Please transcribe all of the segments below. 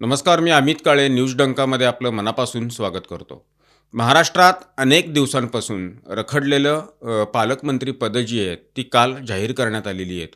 नमस्कार मी अमित काळे न्यूज डंकामध्ये आपलं मनापासून स्वागत करतो. महाराष्ट्रात अनेक दिवसांपासून रखडलेलं पालकमंत्री पदं जी आहेत ती काल जाहीर करण्यात आलेली आहेत.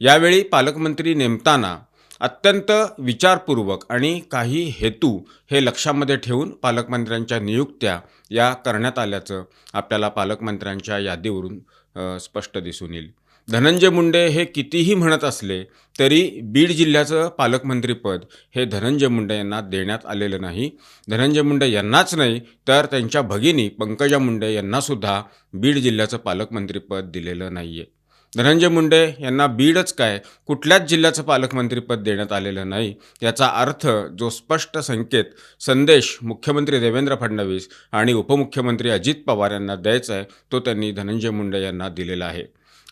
यावेळी पालकमंत्री नेमताना अत्यंत विचारपूर्वक आणि काही हेतू हे लक्षामध्ये ठेवून पालकमंत्र्यांच्या नियुक्त्या या करण्यात आल्याचं आपल्याला पालकमंत्र्यांच्या यादीवरून स्पष्ट दिसून येईल. धनंजय मुंडे हे कितीही म्हणत असले तरी बीड जिल्ह्याचं पालकमंत्रीपद हे धनंजय मुंडे यांना देण्यात आलेलं नाही. धनंजय मुंडे यांनाच नाही तर त्यांच्या भगिनी पंकजा मुंडे यांनासुद्धा बीड जिल्ह्याचं पालकमंत्रीपद दिलेलं नाही आहे धनंजय मुंडे यांना बीडच काय कुठल्याच जिल्ह्याचं पालकमंत्रीपद देण्यात आलेलं नाही याचा अर्थ जो स्पष्ट संकेत संदेश मुख्यमंत्री देवेंद्र फडणवीस आणि उपमुख्यमंत्री अजित पवार यांना द्यायचा आहे तो त्यांनी धनंजय मुंडे यांना दिलेला आहे.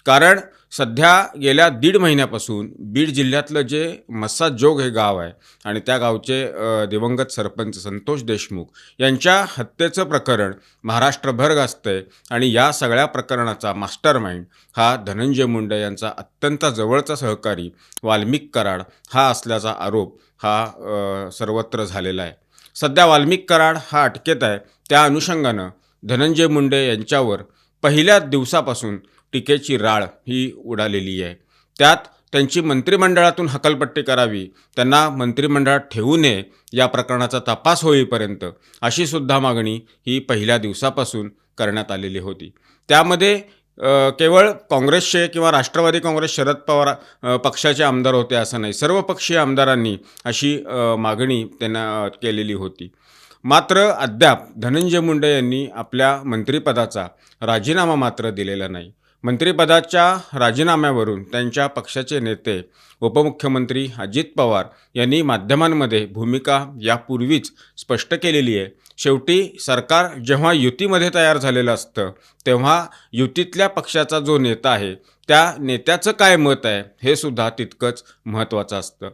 कारण सध्या गेल्या दीड महिन्यापासून बीड जिल्ह्यातलं जे मस्साजोग हे गाव आहे आणि त्या गावचे दिवंगत सरपंच संतोष देशमुख यांच्या हत्येचं प्रकरण महाराष्ट्रभर गाजतंय आणि या सगळ्या प्रकरणाचा मास्टर माइंड हा धनंजय मुंडे यांचा अत्यंत जवळचा सहकारी वाल्मिक कराड हा असल्याचा आरोप हा सर्वत्र झालेला आहे. सध्या वाल्मिक कराड हा अटकेत आहे. त्या अनुषंगानं धनंजय मुंडे यांच्यावर पहिल्या दिवसापासून टीकेची राळ ही उडालेली आहे. त्यात त्यांची मंत्रिमंडळातून हकलपट्टी करावी त्यांना मंत्रिमंडळात ठेवू नये या प्रकरणाचा तपास होईपर्यंत अशी सुद्धा मागणी ही पहिल्या दिवसापासून करण्यात आलेली होती. त्यामध्ये केवळ काँग्रेसचे किंवा राष्ट्रवादी काँग्रेस शरद पवार पक्षाचे आमदार होते असं नाही सर्व पक्षीय आमदारांनी अशी मागणी त्यांना केलेली होती. मात्र अद्याप धनंजय मुंडे यांनी आपल्या मंत्रिपदाचा राजीनामा मात्र दिलेला नाही. मंत्रिपदाच्या राजीनाम्यावरून त्यांच्या पक्षाचे नेते उपमुख्यमंत्री अजित पवार यांनी माध्यमांमध्ये भूमिका यापूर्वीच स्पष्ट केलेली आहे. शेवटी सरकार जेव्हा युतीमध्ये तयार झालेलं असतं तेव्हा युतीतल्या पक्षाचा जो नेता आहे त्या नेत्याचं काय मत आहे हे सुद्धा तितकंच महत्त्वाचं असतं.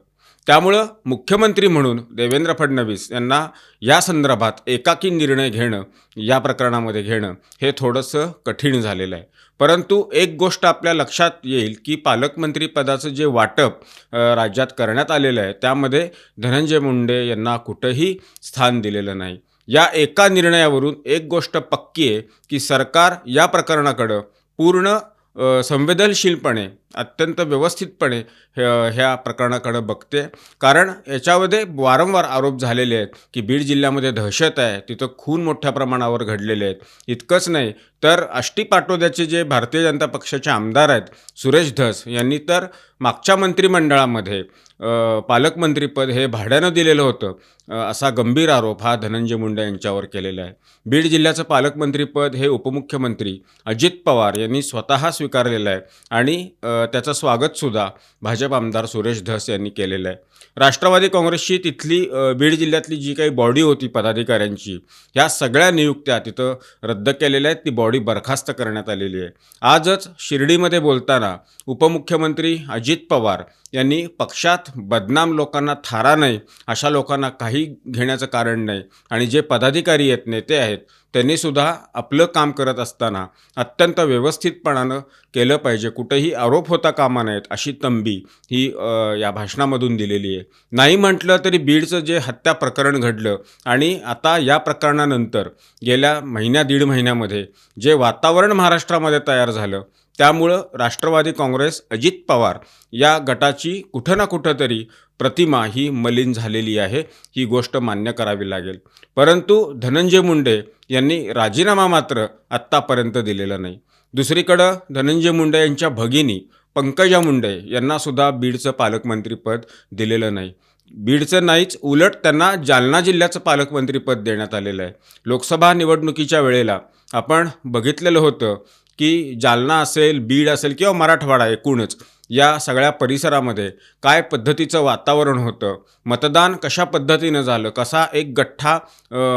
त्यामुळं मुख्यमंत्री म्हणून देवेंद्र फडणवीस यांना या संदर्भात एकाकी निर्णय घेणं या प्रकरणामध्ये घेणं हे थोडंसं कठीण झालेलं आहे. परंतु एक गोष्ट आपल्या लक्षात येईल की पालकमंत्री पदाचं जे वाटप राज्यात करण्यात आलेलं आहे त्यामध्ये धनंजय मुंडे यांना कुठंही स्थान दिलेलं नाही. या एका निर्णयावरून एक गोष्ट पक्की आहे की सरकार या प्रकरणाकडं पूर्ण संवेदनशीलपणे अत्यंत व्यवस्थितपणे ह्या ह्या प्रकरणाकडं बघते. कारण याच्यामध्ये वारंवार आरोप झालेले आहेत की बीड जिल्ह्यामध्ये दहशत आहे तिथं खून मोठ्या प्रमाणावर घडलेले आहेत. इतकंच नाही तर आष्टी पाटोद्याचे जे भारतीय जनता पक्षाचे आमदार आहेत सुरेश धस यांनी तर मागच्या मंत्रिमंडळामध्ये पालकमंत्रीपद हे भाड्यानं दिलेलं होतं. असा गंभीर आरोप हा धनंजय मुंडे यांच्यावर केलेला आहे. बीड जिल्ह्याचं पालकमंत्रीपद हे उपमुख्यमंत्री अजित पवार यांनी स्वतः स्वीकारलेलं आहे आणि त्याचं स्वागतसुद्धा भाजप आमदार सुरेश धस यांनी केलेलं आहे. राष्ट्रवादी काँग्रेसची तिथली बीड जिल्ह्यातली जी काही बॉडी होती पदाधिकाऱ्यांची ह्या सगळ्या नियुक्त्या तिथं रद्द केलेल्या आहेत. ती बॉडी बरखास्त करण्यात आलेली आहे. आजच शिर्डीमध्ये बोलताना उपमुख्यमंत्री अजित अजित पवार यांनी पक्षात बदनाम लोकांना थारा नाही अशा लोकांना काही घेण्याचं कारण नाही. आणि जे पदाधिकारी आहेत नेते आहेत त्यांनीसुद्धा आपलं काम करत असताना अत्यंत व्यवस्थितपणानं केलं पाहिजे. कुठेही आरोप होता कामा नयेत अशी तंबी ही या भाषणामधून दिलेली आहे. नाही म्हटलं तरी बीडचं जे हत्या प्रकरण घडलं आणि आता या प्रकरणानंतर गेल्या महिन्या दीड महिन्यामध्ये जे वातावरण महाराष्ट्रामध्ये तयार झालं त्यामुळं राष्ट्रवादी काँग्रेस अजित पवार या गटाची कुठं ना कुठं तरी प्रतिमा ही मलिन झालेली आहे ही गोष्ट मान्य करावी लागेल. परंतु धनंजय मुंडे यांनी राजीनामा मात्र आत्तापर्यंत दिलेला नाही. दुसरीकडं धनंजय मुंडे यांच्या भगिनी पंकजा मुंडे यांनासुद्धा बीडचं पालकमंत्रीपद दिलेलं नाही. बीडचं नाहीच उलट त्यांना जालना जिल्ह्याचं पालकमंत्रीपद देण्यात आलेलं आहे. लोकसभा निवडणुकीच्या वेळेला आपण बघितलेलं होतं की जालना असेल बीड असेल किंवा मराठवाडा एकूणच या सगळ्या परिसरामध्ये काय पद्धतीचं वातावरण होतं मतदान कशा पद्धतीनं झालं कसा एक गठ्ठा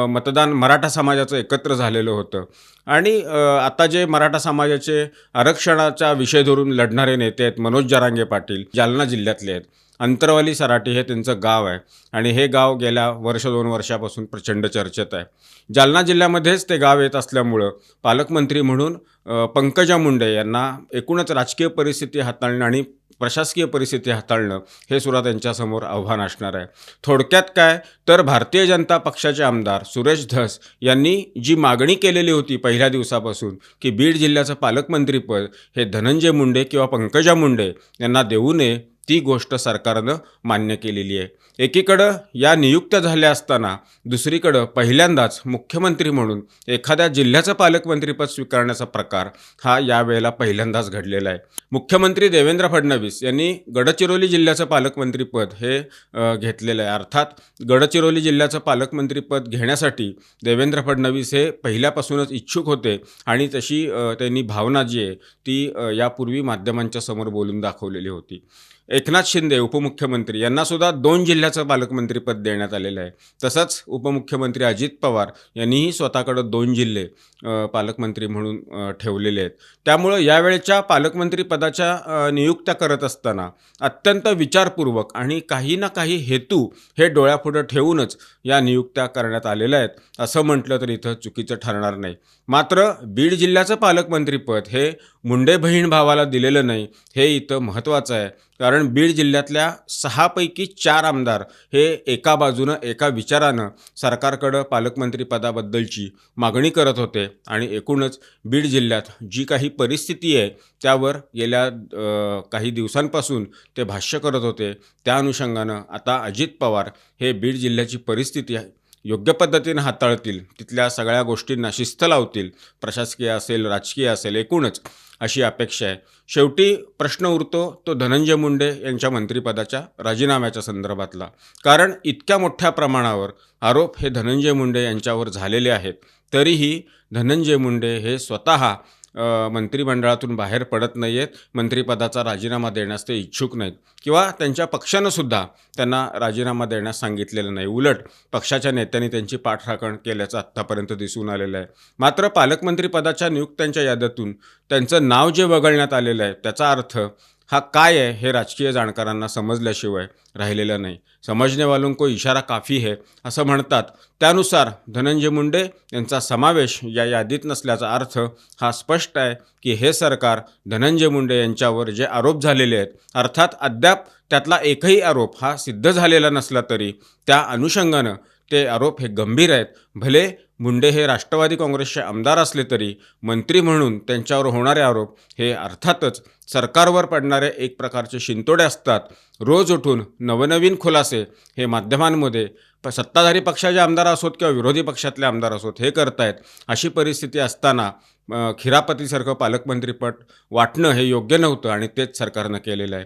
मतदान मराठा समाजाचं एकत्र झालेलं होतं. आणि आता जे मराठा समाजाचे आरक्षणाचा विषय धरून लढणारे नेते आहेत मनोज जरांगे पाटील जालना जिल्ह्यातले आहेत. अंतरवाली सराटी हे त्यांचं गाव आहे. आणि हे गाव गेल्या वर्ष दोन वर्षापासून प्रचंड चर्चेत आहे. जालना जिल्ह्यामध्येच ते गाव येत असल्यामुळं पालकमंत्री म्हणून पंकजा मुंडे यांना एकूणच राजकीय परिस्थिती हाताळणं आणि प्रशासकीय परिस्थिती हाताळणं हे सुद्धा त्यांच्यासमोर आव्हान असणार आहे. थोडक्यात काय? तर भारतीय जनता पक्षाचे आमदार सुरेश धस यांनी जी मागणी केलेली होती पहिल्या दिवसापासून की बीड जिल्ह्याचं पालकमंत्रीपद हे धनंजय मुंडे किंवा पंकजा मुंडे यांना देऊ नये ती गोष्ट सरकारनं मान्य केलेली आहे. एकीकडं या नियुक्त झाल्या असताना दुसरीकडं पहिल्यांदाच मुख्यमंत्री म्हणून एखाद्या जिल्ह्याचं पालकमंत्रीपद स्वीकारण्याचा प्रकार हा यावेळेला पहिल्यांदाच घडलेला आहे. मुख्यमंत्री देवेंद्र फडणवीस यांनी गडचिरोली जिल्ह्याचं पालकमंत्रीपद हे घेतलेलं आहे. अर्थात गडचिरोली जिल्ह्याचं पालकमंत्रीपद घेण्यासाठी देवेंद्र फडणवीस हे पहिल्यापासूनच इच्छुक होते आणि तशी त्यांनी भावना जी आहे ती यापूर्वी माध्यमांच्या समोर बोलून दाखवलेली होती. एकनाथ शिंदे उपमुख्यमंत्री यांना सुद्धा दोन जिल्ह्याचं पालकमंत्रीपद देण्यात आलेलं आहे. तसंच उपमुख्यमंत्री अजित पवार यांनीही स्वतःकडं दोन जिल्हे पालकमंत्री म्हणून ठेवलेले आहेत. त्यामुळं यावेळच्या पालकमंत्री पदाच्या नियुक्त्या करत असताना अत्यंत विचारपूर्वक आणि काही ना काही हेतू हे डोळ्यापुढं ठेवूनच या नियुक्त्या करण्यात आलेल्या आहेत असं म्हटलं तर इथं चुकीचं ठरणार नाही. मात्र बीड जिल्ह्याचं पालकमंत्रीपद हे मुंडे बहीण भावाला दिलेलं नाही हे इथं महत्त्वाचं आहे. कारण बीड जिल्ह्यातल्या सहापैकी चार आमदार हे एका बाजूनं एका विचारानं सरकारकडं पालकमंत्रीपदाबद्दलची मागणी करत होते. आणि एकूणच बीड जिल्ह्यात जी काही परिस्थिती आहे त्यावर गेल्या काही दिवसांपासून ते भाष्य करत होते. त्या अनुषंगानं आता अजित पवार हे बीड जिल्ह्याची परिस्थिती आहे. योग्य पद्धतीनं हाताळतील तिथल्या सगळ्या गोष्टींना शिस्त लावतील प्रशासकीय असेल राजकीय असेल एकूणच अशी अपेक्षा आहे. शेवटी प्रश्न उरतो तो धनंजय मुंडे यांच्या मंत्रिपदाच्या राजीनाम्याच्या संदर्भातला. कारण इतक्या मोठ्या प्रमाणावर आरोप हे धनंजय मुंडे यांच्यावर झालेले आहेत तरीही धनंजय मुंडे हे स्वतः मंत्रिमंडळातून बाहेर पडत नाही आहेत मंत्रिपदाचा राजीनामा देण्यास ते इच्छुक नाहीत. किंवा त्यांच्या पक्षानंसुद्धा त्यांना राजीनामा देण्यास सांगितलेलं नाही. उलट पक्षाच्या नेत्यांनी त्यांची पाठराखण केल्याचं आत्तापर्यंत दिसून आलेलं आहे. मात्र पालकमंत्रीपदाच्या नियुक्त्यांच्या यादीतून त्यांचं नाव जे वगळण्यात आलेलं आहे त्याचा अर्थ हा काय आहे हे राजकीय जाणकारांना समजल्याशिवाय राहिलेलं नाही. समजण्यावालून को इशारा काफी है असं म्हणतात. त्यानुसार धनंजय मुंडे यांचा समावेश या यादीत नसल्याचा अर्थ हा स्पष्ट आहे की हे सरकार धनंजय मुंडे यांच्यावर जे आरोप झालेले आहेत अर्थात अद्याप त्यातला एकही आरोप हा सिद्ध झालेला नसला तरी त्या अनुषंगानं ते आरोप हे गंभीर आहेत. भले मुंडे हे राष्ट्रवादी काँग्रेसचे आमदार असले तरी मंत्री म्हणून त्यांच्यावर होणारे आरोप हे अर्थातच सरकारवर पडणारे एक प्रकारचे शिंतोडे असतात. रोज उठून नवनवीन खुलासे हे माध्यमांमध्ये प सत्ताधारी पक्षाचे आमदार असोत किंवा विरोधी पक्षातले आमदार असोत हे करतायत. अशी परिस्थिती असताना खिरापतीसारखं पालकमंत्रीपद वाटणं हे योग्य नव्हतं आणि तेच सरकारनं केलेलं आहे.